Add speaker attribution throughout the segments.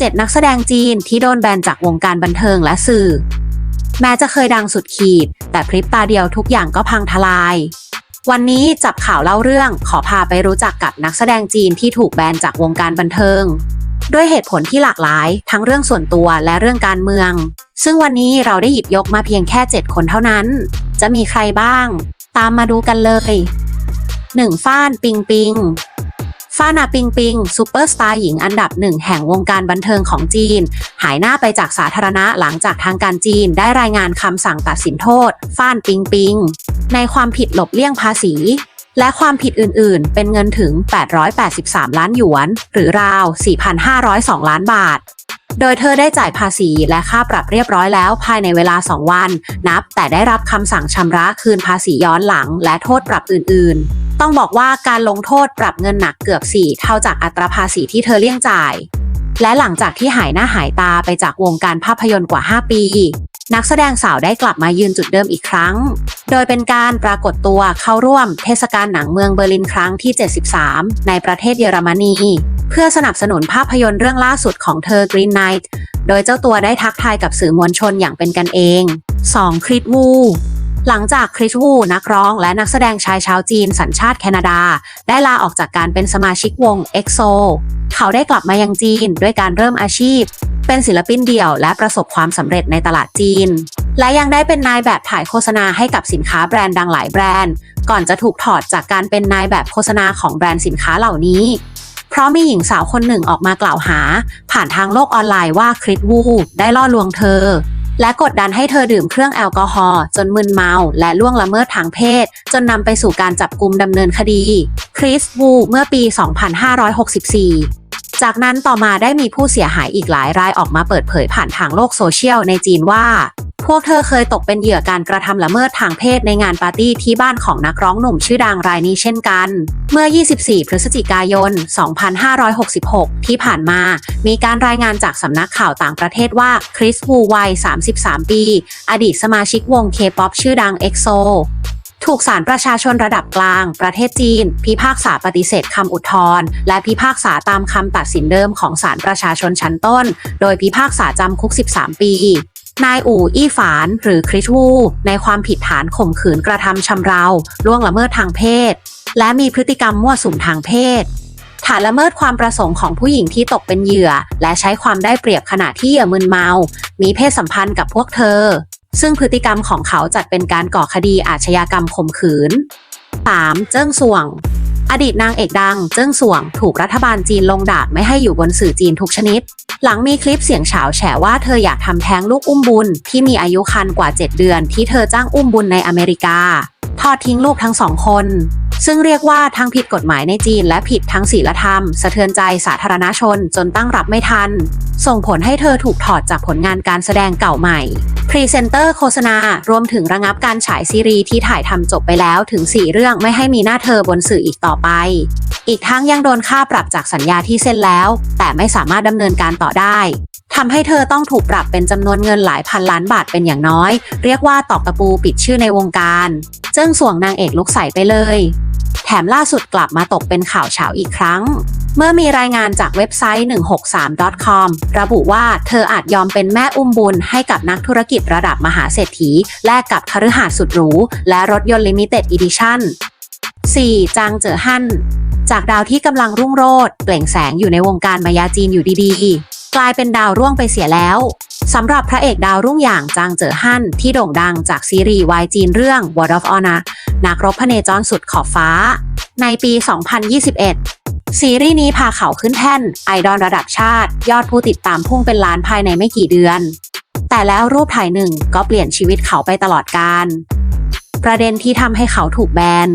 Speaker 1: 7 นักแสดงจีนที่โดนแบนจากวงการบันเทิงและสื่อ แม้จะเคยดังสุดขีด แต่พริบตาเดียวทุกอย่างก็พังทลาย วันนี้จับข่าวเล่าเรื่องขอพาไปรู้จักกับนักแสดงจีนที่ถูกแบนจากวงการบันเทิง ด้วยเหตุผลที่หลากหลาย ทั้งเรื่องส่วนตัวและเรื่องการเมือง ซึ่งวันนี้เราได้หยิบยกมาเพียงแค่ 7 คนเท่านั้น จะมีใครบ้าง ตามมาดูกันเลย 1. ฟ้านปิงปิง ฟานาปิงปิงซูเปอร์สตาร์หญิงอันดับหนึ่งแห่งวงการบันเทิงของจีน หายหน้าไปจากสาธารณะหลังจากทางการจีนได้รายงานคำสั่งตัดสินโทษ ฟานปิงปิง ในความผิดหลบเลี่ยงภาษี และความผิดอื่นๆ เป็นเงินถึง 883 ล้านหยวน หรือราว 4,502 ล้านบาทโดยเธอได้จ่ายภาษีและค่าปรับเรียบร้อยแล้วภายในเวลา 2 วัน นับแต่ได้รับคำสั่งชำระคืนภาษีย้อนหลังและโทษปรับอื่น ๆ ต้องบอกว่าการลงโทษปรับเงินหนักเกือบ 4 เท่าจากอัตราภาษีที่เธอเลี่ยงจ่าย และหลังจากที่หายหน้าหายตาไปจากวงการภาพยนตร์กว่า 5 ปี นักแสดงสาวได้กลับมายืนจุดเดิมอีกครั้ง โดยเป็นการปรากฏตัวเข้าร่วมเทศกาลหนังเมืองเบอร์ลินครั้งที่ 73 ในประเทศเยอรมนีเพื่อสนับสนุนภาพยนตร์เรื่องล่าสุดของเธอ Green Knight โดยเจ้าตัวได้ทักทายกับสื่อมวลชนอย่างเป็นกันเอง 2. คริสวู หลังจากคริสวูนักร้องและนักแสดงชายชาวจีนสัญชาติแคนาดา ได้ลาออกจากการเป็นสมาชิกวง EXO เขาได้กลับมายังจีนด้วยการเริ่มอาชีพ เป็นศิลปินเดี่ยวและประสบความสำเร็จในตลาดจีน และยังได้เป็นนายแบบถ่ายโฆษณาให้กับสินค้าแบรนด์ดังหลายแบรนด์ ก่อนจะถูกถอดจากการเป็นนายแบบโฆษณาของแบรนด์สินค้าเหล่านี้เพราะมีหญิงสาวคนหนึ่งออกมากล่าวหา ผ่านทางโลกออนไลน์ว่าคริสวูได้ล่อลวงเธอ และกดดันให้เธอดื่มเครื่องแอลกอฮอล์จนมึนเมา และล่วงละเมิดทางเพศ จนนำไปสู่การจับกุมดำเนินคดี คริสวูเมื่อปี 2564จากนั้นต่อมาได้มีผู้เสียหายอีกหลายรายออกมาเปิดเผยผ่านทางโลกโซเชียลในจีนว่า พวกเธอเคยตกเป็นเหยื่อการกระทำละเมิดทางเพศในงานปาร์ตี้ที่บ้านของนักร้องหนุ่มชื่อดังรายนี้เช่นกัน เมื่อ 24 พฤศจิกายน 2566 ที่ผ่านมา มีการรายงานจากสำนักข่าวต่างประเทศว่า คริสวูวัย 33 ปี อดีตสมาชิกวงเคป๊อปชื่อดัง EXO ถูกศาลประชาชนระดับกลาง ประเทศจีน พิพากษาปฏิเสธคำอุทธรณ์และพิพากษาตามคำตัดสินเดิมของศาลประชาชนชั้นต้น โดยพิพากษาจำคุก 13 ปี นายอู่อี้ฝานหรือคริสวูในความผิดฐานข่มขืนกระทำชำเราล่วงละเมิดทางเพศ และมีพฤติกรรมมั่วสุมทางเพศฐานละเมิดความประสงค์ของผู้หญิงที่ตกเป็นเหยื่อ และใช้ความได้เปรียบขณะที่เหยื่อมึนเมา มีเพศสัมพันธ์กับพวกเธอ ซึ่งพฤติกรรมของเขาจัดเป็นการก่อคดีอาชญากรรมข่มขืน 3. เจิ้งส่วง อดีตนางเอกดังเจิ้งส่วงถูกรัฐบาลจีนลงดาบไม่ให้อยู่บนสื่อจีนทุกชนิด หลังมีคลิปเสียงเฉาแฉว่าเธออยากทำแท้งลูกอุ้มบุญ ที่มีอายุคันกว่า 7 เดือนที่เธอจ้างอุ้มบุญในอเมริกา ทอดทิ้งลูกทั้งสองคน ซึ่งเรียกว่าทั้งผิดกฎหมายในจีนและผิดทั้งศีลธรรม สะเทือนใจสาธารณชนจนตั้งรับไม่ทัน ส่งผลให้เธอถูกถอดจากผลงานการแสดงเก่าใหม่พรีเซนเตอร์โฆษณารวมถึงระงับการฉายซีรีส์ที่ถ่ายทำจบไปแล้วถึง 4 เรื่องไม่ให้มีหน้าเธอบนสื่ออีกต่อไป อีกทั้งยังโดนค่าปรับจากสัญญาที่เซ็นแล้ว แต่ไม่สามารถดำเนินการต่อได้ทำให้เธอต้องถูกปรับเป็นจำนวนเงินหลายพันล้านบาทเป็นอย่างน้อย เรียกว่าตอกตะปูปิดชื่อในวงการ เจิ้งส่วงนางเอกลุกใสไปเลย มล่าสุดกลับมาตกเป็นข่าวเฉาอีกครั้ง เมื่อมีรายงานจากเว็บไซต์ 163.com ระบุว่าเธออาจยอมเป็นแม่อุ้มบุญให้กับนักธุรกิจระดับมหาเศรษฐี แลกกับคฤหาสน์สุดหรู และรถยนต์ลิมิเต็ดอีดิชั่น 4. จางเจอฮั่นจากดาวที่กำลังรุ่งโรจน์เปล่งแสงอยู่ในวงการมายาจีนอยู่ดีๆ กลายเป็นดาวร่วงไปเสียแล้วสำหรับพระเอกดาวรุ่งอย่างจางเจอฮั่นที่โด่งดังจากซีรีส์วายจีนเรื่อง Word of Honor นักรบพเนจรสุดขอบฟ้า ในปี 2021 ซีรีส์นี้พาเขาขึ้นแท่น ไอดอลระดับชาติ ยอดผู้ติดตามพุ่งเป็นล้านภายในไม่กี่เดือน แต่แล้วรูปถ่ายหนึ่งก็เปลี่ยนชีวิตเขาไปตลอดกาลประเด็นที่ทำให้เขาถูกแบน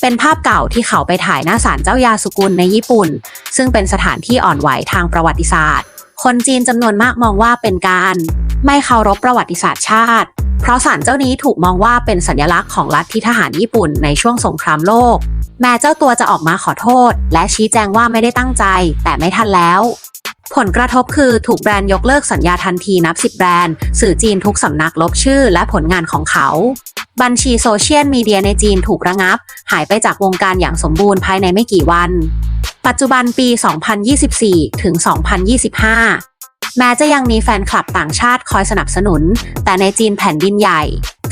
Speaker 1: เป็นภาพเก่าที่เขาไปถ่ายหน้าศาลเจ้ายาสุกุลในญี่ปุ่น ซึ่งเป็นสถานที่อ่อนไหวทางประวัติศาสตร์ คนจีนจำนวนมากมองว่าเป็นการ ไม่เคารพประวัติศาสตร์ชาติ เพราะศาลเจ้านี้ถูกมองว่าเป็นสัญลักษณ์ของลัฐทธิทหารญี่ปุ่นในช่วงสงครามโลก แม้เจ้าตัวจะออกมาขอโทษ และชี้แจงว่าไม่ได้ตั้งใจ แต่ไม่ทันแล้ว ผลกระทบคือถูกแบรนด์ยกเลิกสัญญาทันทีนับสิบแบรนด์ สื่อจีนทุกสำนักลบชื่อและผลงานของเขาบัญชีโซเชียลมีเดียในจีนถูกระงับ หายไปจากวงการอย่างสมบูรณ์ภายในไม่กี่วัน ปัจจุบันปี 2024 ถึง 2025 แม้จะยังมีแฟนคลับต่างชาติคอยสนับสนุน แต่ในจีนแผ่นดินใหญ่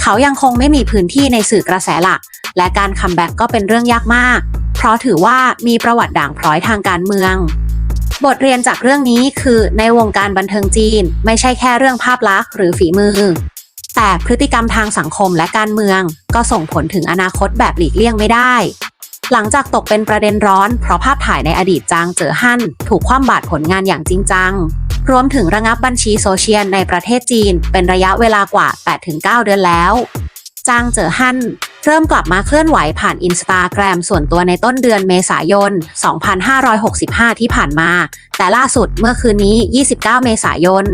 Speaker 1: เขายังคงไม่มีพื้นที่ในสื่อกระแสหลัก และการคัมแบ็กก็เป็นเรื่องยากมาก เพราะถือว่ามีประวัติด่างพร้อยทางการเมือง บทเรียนจากเรื่องนี้คือในวงการบันเทิงจีน ไม่ใช่แค่เรื่องภาพลักษณ์หรือฝีมือ แต่พฤติกรรมทางสังคมและการเมือง ก็ส่งผลถึงอนาคตแบบหลีกเลี่ยงไม่ได้ หลังจากตกเป็นประเด็นร้อนเพราะภาพถ่ายในอดีตจางเจ๋อฮั่นถูกคว่ำบาตรผลงานอย่างจริงจัง รวมถึงระงับบัญชีโซเชียลในประเทศจีน เป็นระยะเวลากว่า 8-9 เดือนแล้ว จางเจ๋อฮั่น เริ่มกลับมาเคลื่อนไหวผ่านอินสตาแกรมส่วนตัวในต้นเดือนเมษายน 2565 ที่ผ่านมา แต่ล่าสุดเมื่อคืนนี้ 29 เมษายน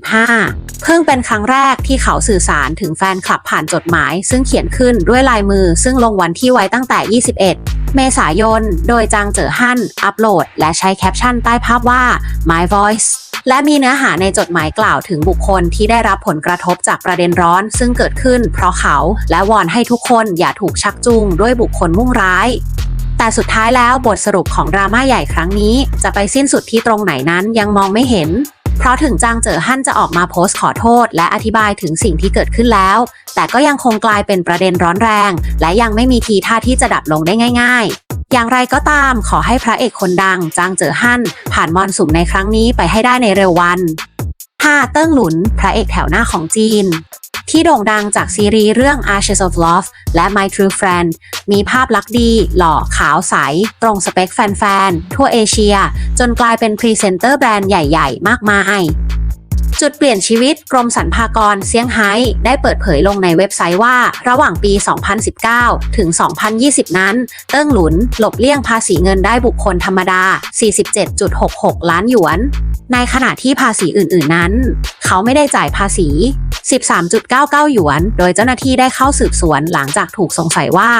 Speaker 1: 2565 เพิ่งเป็นครั้งแรกที่เขาสื่อสารถึงแฟนคลับผ่านจดหมาย ซึ่งเขียนขึ้นด้วยลายมือ ซึ่งลงวันที่ไว้ตั้งแต่ 21 เมษายน โดยจางเจอฮั่นอัปโหลด และใช้แคปชั่นใต้ภาพว่า My Voice และมีเนื้อหาในจดหมายกล่าวถึงบุคคลที่ได้รับผลกระทบจากประเด็นร้อน ซึ่งเกิดขึ้นเพราะเขา และวอนให้ทุกคนอย่าถูกชักจูงด้วยบุคคลมุ่งร้าย แต่สุดท้ายแล้วบทสรุปของดราม่าใหญ่ครั้งนี้ จะไปสิ้นสุดที่ตรงไหนนั้นยังมองไม่เห็นเพราะถึงจางเจอฮั่นจะออกมาโพสต์ขอโทษ และอธิบายถึงสิ่งที่เกิดขึ้นแล้ว แต่ก็ยังคงกลายเป็นประเด็นร้อนแรง และยังไม่มีทีท่าที่จะดับลงได้ง่าย ๆ อย่างไรก็ตามขอให้พระเอกคนดังจางเจ๋อฮั่นผ่านมรสุมในครั้งนี้ไปให้ได้ในเร็ววัน 5. เติ้งหลุน พระเอกแถวหน้าของจีน ที่โด่งดังจากซีรีส์เรื่อง Ashes of Love และ My True Friend มีภาพลักษณ์ดี หล่อขาวใส ตรงสเปคแฟนๆ ทั่วเอเชีย จนกลายเป็นพรีเซนเตอร์แบรนด์ใหญ่ ๆ มากมาย จุดเปลี่ยนชีวิตกรมสรรพากรเซี่ยงไฮ้ได้เปิดเผยลงในเว็บไซต์ว่า ระหว่างปี 2019 ถึง 2020 นั้น เติ้งหลุนหลบเลี่ยงภาษีเงินได้บุคคลธรรมดา 47.66 ล้านหยวน ในขณะที่ภาษีอื่น ๆ นั้น เขาไม่ได้จ่ายภาษี 13.99 หยวน โดยเจ้าหน้าที่ได้เข้าสืบสวนหลังจากถูกสงสัยว่า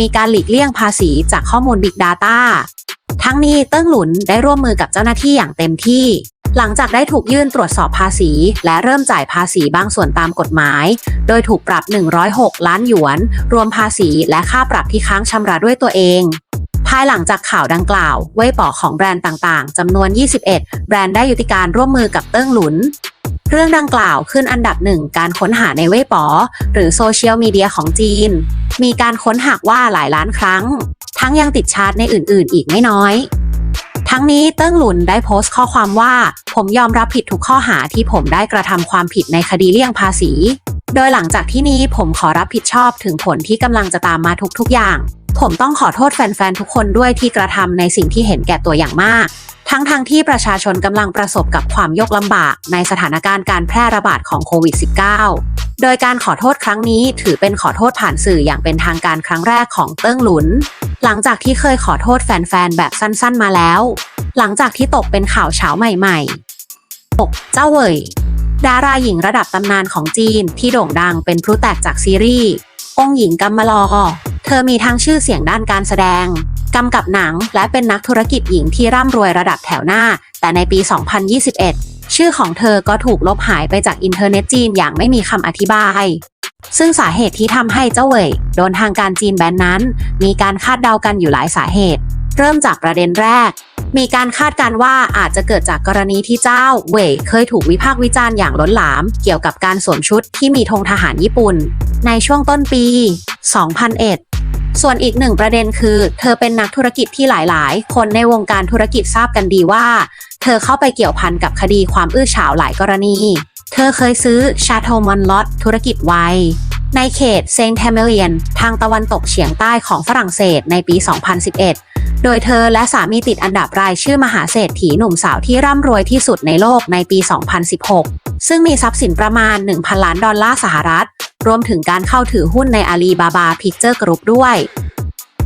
Speaker 1: มีการหลีกเลี่ยงภาษีจากข้อมูล Big Data ทั้งนี้เติ้งหลุนได้ร่วมมือกับเจ้าหน้าที่อย่างเต็มที่ หลังจากได้ถูกยื่นตรวจสอบภาษี และเริ่มจ่ายภาษีบางส่วนตามกฎหมาย โดยถูกปรับ 106 ล้านหยวน รวมภาษีและค่าปรับที่ค้างชำระด้วยตัวเอง ภายหลังจากข่าวดังกล่าว เว่ยป๋อของแบรนด์ต่างๆจำนวน 21 แบรนด์ได้ยุติการร่วมมือกับเติ้งหลุน เรื่องดังกล่าวขึ้นอันดับหนึ่งการค้นหาในเว่ยป๋อหรือโซเชียลมีเดียของจีน มีการค้นหาว่าหลายล้านครั้ง ทั้งยังติดชาร์ตในอื่นๆ อีกไม่น้อย ทั้งนี้เติ้งหลุนได้โพสต์ข้อความว่า ผมยอมรับผิดทุกข้อหาที่ผมได้กระทำความผิดในคดีเลี่ยงภาษี โดยหลังจากที่นี้ผมขอรับผิดชอบถึงผลที่กำลังจะตามมาทุก ๆ อย่าง ผมต้องขอโทษแฟน ๆ ทุกคนด้วยที่กระทำในสิ่งที่เห็นแก่ตัวอย่างมาก ทั้งทางที่ประชาชนกำลังประสบกับความยกลำบากในสถานการณ์การแพร่ระบาดของโควิด -19 โดยการขอโทษครั้งนี้ถือเป็นขอโทษผ่านสื่ออย่างเป็นทางการครั้งแรกของเติ้งหลุน หลังจากที่เคยขอโทษแฟนๆ แบบสั้นๆมาแล้ว หลังจากที่ตกเป็นข่าวเช้าใหม่ๆ 6. เจ้าเหวยดาราหญิงระดับตำนานของจีนที่โด่งดังเป็นพลุแตกจากซีรีส์องค์หญิงกัมมาลอ เธอมีทั้งชื่อเสียงด้านการแสดง กำกับหนัง และเป็นนักธุรกิจหญิงที่ร่ำรวยระดับแถวหน้า แต่ในปี 2021 ชื่อของเธอก็ถูกลบหายไปจากอินเทอร์เน็ตจีนอย่างไม่มีคำอธิบาย ซึ่งสาเหตุที่ทำให้เจ้าเหวยโดนทางการจีนแบนนั้น มีการคาดเดากันอยู่หลายสาเหตุ เริ่มจากประเด็นแรก มีการคาดการว่าอาจจะเกิดจากกรณีที่เจ้าเหวยเคยถูกวิพากษ์วิจารณ์อย่างล้นหลาม เกี่ยวกับการสวมชุดที่มีธงทหารญี่ปุ่น ในช่วงต้นปี 2001ส่วนอีกหนึ่งประเด็นคือ เธอเป็นนักธุรกิจที่หลายๆ คนในวงการธุรกิจทราบกันดีว่า เธอเข้าไปเกี่ยวพันกับคดีความอื้อฉาวหลายกรณี เธอเคยซื้อชาโทมอนลอตธุรกิจไวน์ในเขตเซนต์แทมเมเลียน ทางตะวันตกเฉียงใต้ของฝรั่งเศสในปี 2011 โดยเธอและสามีติดอันดับรายชื่อมหาเศรษฐีหนุ่มสาวที่ร่ำรวยที่สุดในโลกในปี 2016 ซึ่งมีทรัพย์สินประมาณ 1,000 ล้านดอลลาร์สหรัฐ รวมถึงการเข้าถือหุ้นในอาลีบาบาพิกเจอร์กรุ๊ปด้วย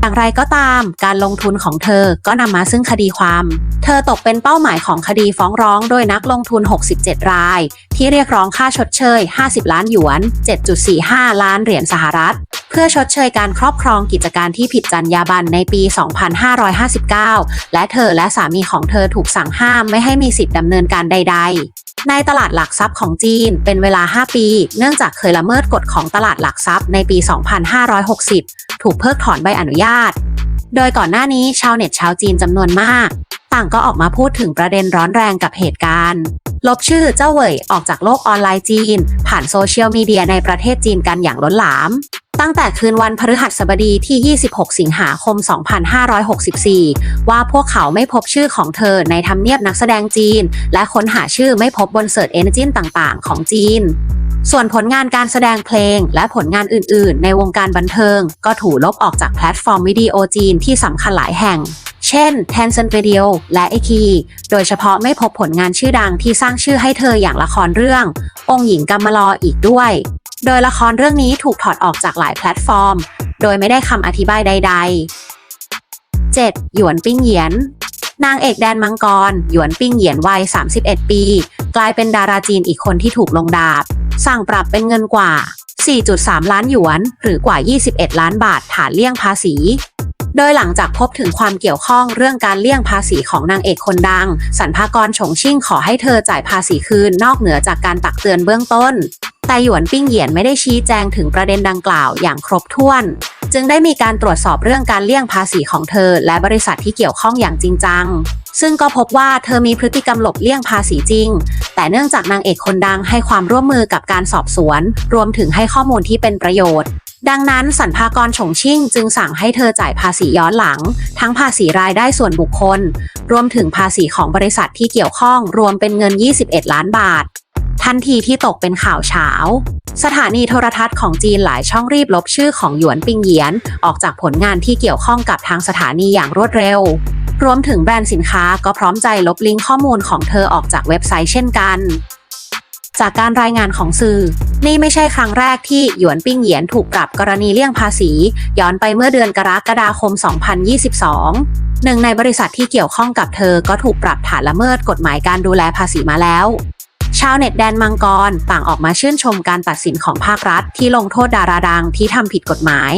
Speaker 1: อย่างไรก็ตาม การลงทุนของเธอก็นำมาซึ่งคดีความ เธอตกเป็นเป้าหมายของคดีฟ้องร้องโดยนักลงทุน 67 ราย ที่เรียกร้องค่าชดเชย 50 ล้านหยวน 7.45 ล้านเหรียญสหรัฐ เพื่อชดเชยการครอบครองกิจการที่ผิดจรรยาบรรณในปี 2559 และเธอและสามีของเธอถูกสั่งห้ามไม่ให้มีสิทธิ์ดำเนินการใด ๆ ในตลาดหลักทรัพย์ของจีนเป็นเวลา 5 ปี เนื่องจากเคยละเมิดกฎของตลาดหลักทรัพย์ในปี 2560 ถูกเพิกถอนใบอนุญาต โดยก่อนหน้านี้ชาวเน็ตชาวจีนจำนวนมาก ต่างก็ออกมาพูดถึงประเด็นร้อนแรงกับเหตุการณ์ ลบชื่อเจ้าเหวยออกจากโลกออนไลน์จีน ผ่านโซเชียลมีเดียในประเทศจีนกันอย่างล้นหลาม ตั้งแต่คืนวันพฤหัสบดีที่ 26 สิงหาคม 2564 ว่าพวกเขาไม่พบชื่อของเธอในทำเนียบนักแสดงจีน และค้นหาชื่อไม่พบบนเสิร์ชเอนจินต่างๆ ของจีนส่วนผลงานการแสดงเพลงและผลงานอื่น ๆ ในวงการบันเทิง ก็ถูกลบออกจากแพลตฟอร์มวิดีโอจีนที่สำคัญหลายแห่ง เช่น Tencent Video และ i q โดยเฉพาะไม่พบผลงานชื่อดังที่สร้างชื่อให้เธออย่างละครเรื่อง องค์หญิงกำมะลออีกด้วย โดยละครเรื่องนี้ถูกถอดออกจากหลายแพลตฟอร์ม โดยไม่ได้คำอธิบายใด ๆ 7. หยวนปิ้งเหยียน นางเอกแดนมังกร หยวนปิ้งเหยียนวัย 31 ปี กลายเป็นดาราจีนอีกคนที่ถูกลงดาบ สั่งปรับเป็นเงินกว่า 4.3 ล้านหยวน หรือกว่า 21 ล้านบาทฐานเลี่ยงภาษี โดยหลังจากพบถึงความเกี่ยวข้องเรื่องการเลี่ยงภาษีของนางเอกคนดัง สรรพากรฉงชิ่งขอให้เธอจ่ายภาษีคืนนอกเหนือจากการตักเตือนเบื้องต้น แต่หยวนปิ้งเหยียนไม่ได้ชี้แจงถึงประเด็นดังกล่าวอย่างครบถ้วน จึงได้มีการตรวจสอบเรื่องการเลี่ยงภาษีของเธอ และบริษัทที่เกี่ยวข้องอย่างจริงจังซึ่งก็พบว่าเธอมีพฤติกรรมหลบเลี่ยงภาษีจริง แต่เนื่องจากนางเอกคนดังให้ความร่วมมือกับการสอบสวน รวมถึงให้ข้อมูลที่เป็นประโยชน์ ดังนั้นสรรพากรฉงชิ่งจึงสั่งให้เธอจ่ายภาษีย้อนหลัง ทั้งภาษีรายได้ส่วนบุคคล รวมถึงภาษีของบริษัทที่เกี่ยวข้องรวมเป็นเงิน 21 ล้านบาท ทันทีที่ตกเป็นข่าวเช้า สถานีโทรทัศน์ของจีนหลายช่องรีบลบชื่อของหยวนปิงเหยียน ออกจากผลงานที่เกี่ยวข้องกับทางสถานีอย่างรวดเร็ว รวมถึงแบรนด์สินค้าก็พร้อมใจลบลิงก์ข้อมูลของเธอออกจากเว็บไซต์เช่นกัน จากการรายงานของสื่อ นี่ไม่ใช่ครั้งแรกที่หยวนปิ้งเหยียนถูกปรับกรณีเลี่ยงภาษี ย้อนไปเมื่อเดือนกรกฎาคม 2022 หนึ่งในบริษัทที่เกี่ยวข้องกับเธอก็ถูกปรับฐานละเมิดกฎหมายการดูแลภาษีมาแล้ว ชาวเน็ตแดนมังกรต่างออกมาชื่นชมการตัดสินของภาครัฐที่ลงโทษดาราดังที่ทำผิดกฎหมาย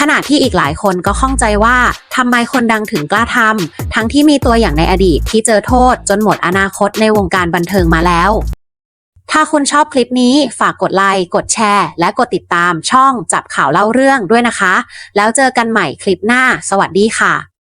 Speaker 1: ขณะที่อีกหลายคนก็ข้องใจว่าทำไมคนดังถึงกล้าทำทั้งที่มีตัวอย่างในอดีตที่เจอโทษจนหมดอนาคตในวงการบันเทิงมาแล้ว ถ้าคุณชอบคลิปนี้ฝากกดไลค์ กดแชร์ และกดติดตามช่องจับข่าวเล่าเรื่องด้วยนะคะ แล้วเจอกันใหม่คลิปหน้า สวัสดีค่ะ